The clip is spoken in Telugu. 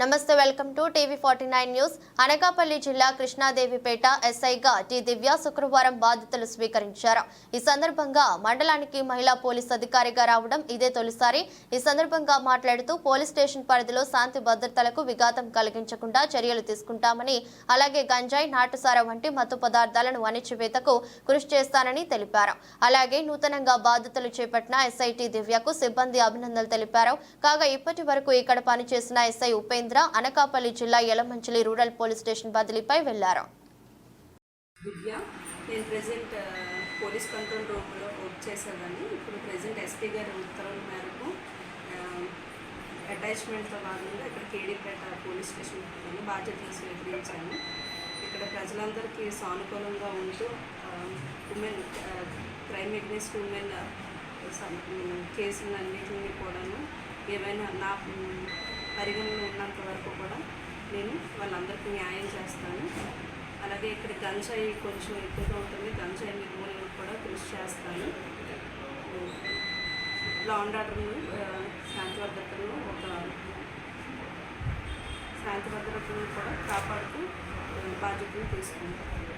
నమస్తే welcome to TV forty nine news. Anakapalli జిల్లా కృష్ణాదేవిపేట ఎస్ఐగా టి దివ్య శుక్రవారం బాధ్యతలు స్వీకరించారు. ఈ సందర్భంగా మండలానికి మహిళా పోలీస్ అధికారిగా రావడం ఇదే తొలిసారి. ఈ సందర్భంగా మాట్లాడుతూ పోలీస్ స్టేషన్ పరిధిలో శాంతి భద్రతలకు విఘాతం కలిగించకుండా చర్యలు తీసుకుంటామని అలాగే గంజాయి నాటుసార వంటి మత్తు పదార్థాలను అణిచివేతకు కృషి చేస్తానని తెలిపారు. అలాగే నూతనంగా బాధ్యతలు చేపట్టిన ఎస్ఐటి దివ్యకు సిబ్బంది అభినందనలు తెలిపారు. కాగా ఇప్పటి వరకు ఇక్కడ పనిచేసిన ఎస్ఐ ఉపేంద్ర అనకాపల్లి జిల్లా యలమంచిలి రూరల్ పోలీస్ స్టేషన్ బదిలీపై వెళ్ళారు. దివ్య నేను ప్రెసెంట్ పోలీస్ కంట్రోల్ రూమ్లో వర్క్ చేసేదాన్ని. ఇప్పుడు ప్రెజెంట్ ఎస్పీ గారి ఉత్తర్వుల మేరకు అటాచ్మెంట్తో భాగంగా ఇక్కడ కేడీపేట పోలీస్ స్టేషన్ బాధ్యతలు స్వీకరించాను. ఇక్కడ ప్రజలందరికీ సానుకూలంగా ఉంటూ ఉమెన్ క్రైమ్ అగ్నెస్ట్ ఉమెన్ కేసులన్నింటినీ కూడాను ఏమైనా నా పరిగణలో ఉన్నంత వరకు కూడా నేను వాళ్ళందరికీ న్యాయం చేస్తాను. అలాగే ఇక్కడ గంజాయి కొంచెం ఎక్కువగా ఉంటుంది. గంజాయి నిర్మూలన కూడా కృషి చేస్తాను. లా అండ్ ఆర్డర్ను ఒక శాంతి కూడా కాపాడుతూ బాధ్యతను బాధ్యతలు తీసుకుంటాను.